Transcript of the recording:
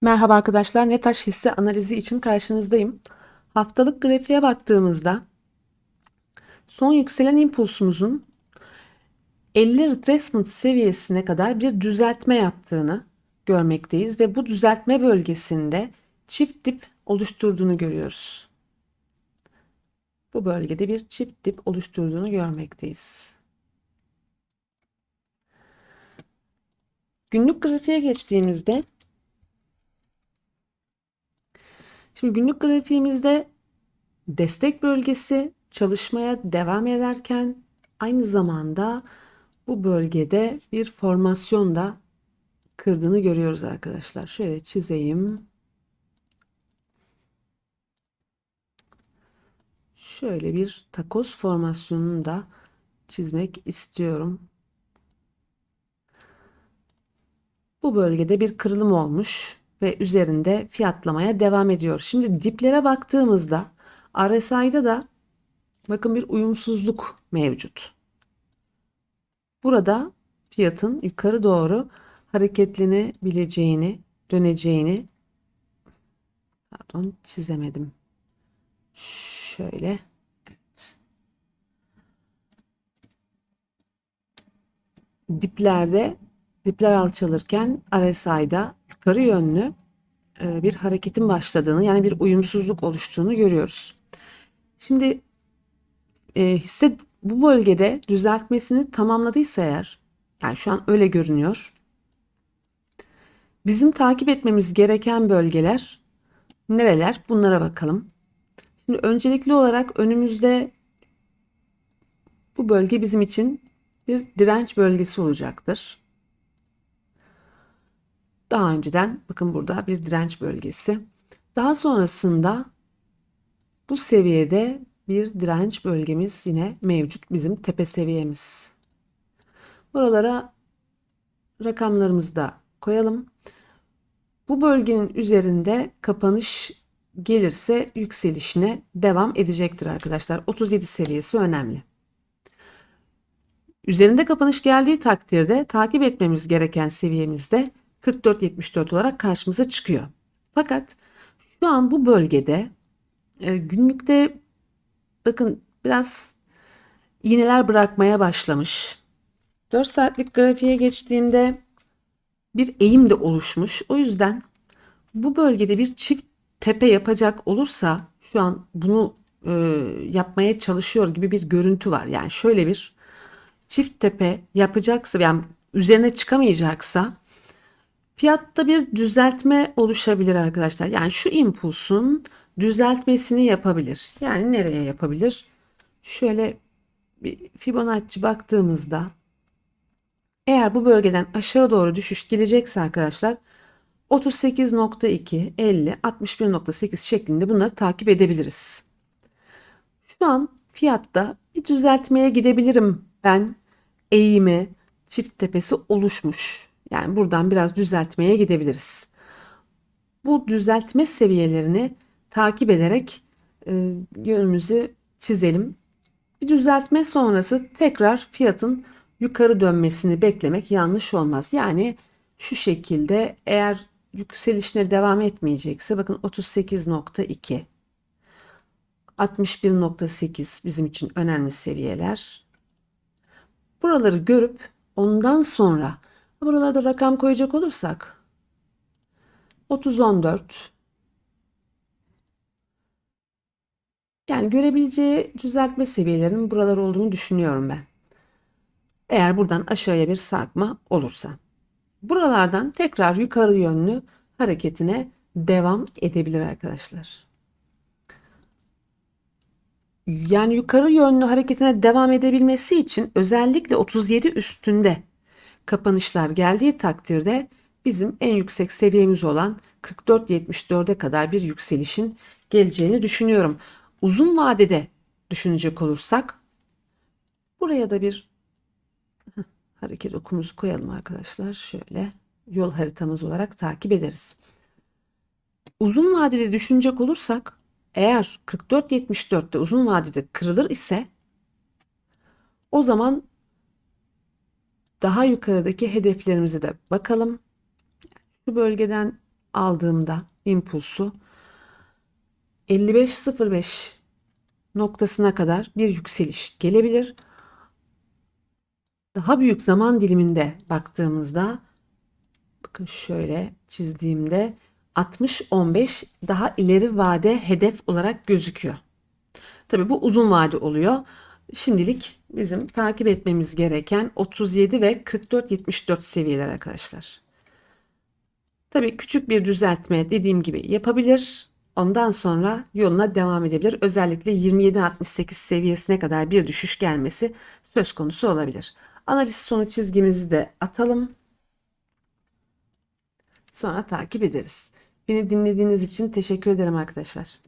Merhaba arkadaşlar, NETAŞ hisse analizi için karşınızdayım. Haftalık grafiğe baktığımızda son yükselen impulsumuzun 50 retracement seviyesine kadar bir düzeltme yaptığını görmekteyiz ve bu düzeltme bölgesinde çift dip oluşturduğunu görüyoruz. Bu bölgede bir çift dip oluşturduğunu görmekteyiz. Günlük grafiğe geçtiğimizde Şimdi günlük grafiğimizde destek bölgesi çalışmaya devam ederken aynı zamanda bu bölgede bir formasyon da kırdığını görüyoruz arkadaşlar. Şöyle çizeyim. Şöyle bir takoz formasyonunu da çizmek istiyorum. Bu bölgede bir kırılım olmuş ve üzerinde fiyatlamaya devam ediyor. Şimdi diplere baktığımızda RSI'da da bakın bir uyumsuzluk mevcut. Burada fiyatın yukarı doğru hareketlenebileceğini, döneceğini pardon çizemedim. Şöyle evet. Diplerde dipler alçalırken RSI'da yukarı yönlü e, bir hareketin başladığını yani bir uyumsuzluk oluştuğunu görüyoruz. Şimdi e, hisse bu bölgede düzeltmesini tamamladıysa eğer yani şu an öyle görünüyor. Bizim takip etmemiz gereken bölgeler nereler? Bunlara bakalım. Şimdi öncelikli olarak önümüzde bu bölge bizim için bir direnç bölgesi olacaktır. Daha önceden bakın burada bir direnç bölgesi. Daha sonrasında bu seviyede bir direnç bölgemiz yine mevcut bizim tepe seviyemiz. Buralara rakamlarımızı da koyalım. Bu bölgenin üzerinde kapanış gelirse yükselişine devam edecektir arkadaşlar. 37 seviyesi önemli. Üzerinde kapanış geldiği takdirde takip etmemiz gereken seviyemizde 44.74 olarak karşımıza çıkıyor. Fakat şu an bu bölgede e, günlükte bakın biraz iğneler bırakmaya başlamış. 4 saatlik grafiğe geçtiğimde bir eğim de oluşmuş. O yüzden bu bölgede bir çift tepe yapacak olursa şu an bunu e, yapmaya çalışıyor gibi bir görüntü var. Yani şöyle bir çift tepe yapacaksa yani üzerine çıkamayacaksa Fiyatta bir düzeltme oluşabilir arkadaşlar. Yani şu impulsun düzeltmesini yapabilir. Yani nereye yapabilir? Şöyle bir Fibonacci baktığımızda eğer bu bölgeden aşağı doğru düşüş gelecekse arkadaşlar 38.2, 50, 61.8 şeklinde bunları takip edebiliriz. Şu an fiyatta bir düzeltmeye gidebilirim ben eğimi çift tepesi oluşmuş. Yani buradan biraz düzeltmeye gidebiliriz. Bu düzeltme seviyelerini takip ederek e, yönümüzü çizelim. Bir düzeltme sonrası tekrar fiyatın yukarı dönmesini beklemek yanlış olmaz. Yani şu şekilde eğer yükselişine devam etmeyecekse bakın 38.2 61.8 bizim için önemli seviyeler. Buraları görüp ondan sonra Buralarda rakam koyacak olursak 30 14 yani görebileceği düzeltme seviyelerinin buralar olduğunu düşünüyorum ben. Eğer buradan aşağıya bir sarkma olursa. Buralardan tekrar yukarı yönlü hareketine devam edebilir arkadaşlar. Yani yukarı yönlü hareketine devam edebilmesi için özellikle 37 üstünde kapanışlar geldiği takdirde bizim en yüksek seviyemiz olan 44.74'e kadar bir yükselişin geleceğini düşünüyorum. Uzun vadede düşünecek olursak buraya da bir hareket okumuzu koyalım arkadaşlar. Şöyle yol haritamız olarak takip ederiz. Uzun vadede düşünecek olursak eğer 44.74'te uzun vadede kırılır ise o zaman daha yukarıdaki hedeflerimize de bakalım. Şu bölgeden aldığımda impulsu 55.05 noktasına kadar bir yükseliş gelebilir. Daha büyük zaman diliminde baktığımızda bakın şöyle çizdiğimde 60-15 daha ileri vade hedef olarak gözüküyor. Tabi bu uzun vade oluyor. Şimdilik bizim takip etmemiz gereken 37 ve 44-74 seviyeler arkadaşlar. Tabii küçük bir düzeltme dediğim gibi yapabilir. Ondan sonra yoluna devam edebilir. Özellikle 27-68 seviyesine kadar bir düşüş gelmesi söz konusu olabilir. Analiz sonu çizgimizi de atalım. Sonra takip ederiz. Beni dinlediğiniz için teşekkür ederim arkadaşlar.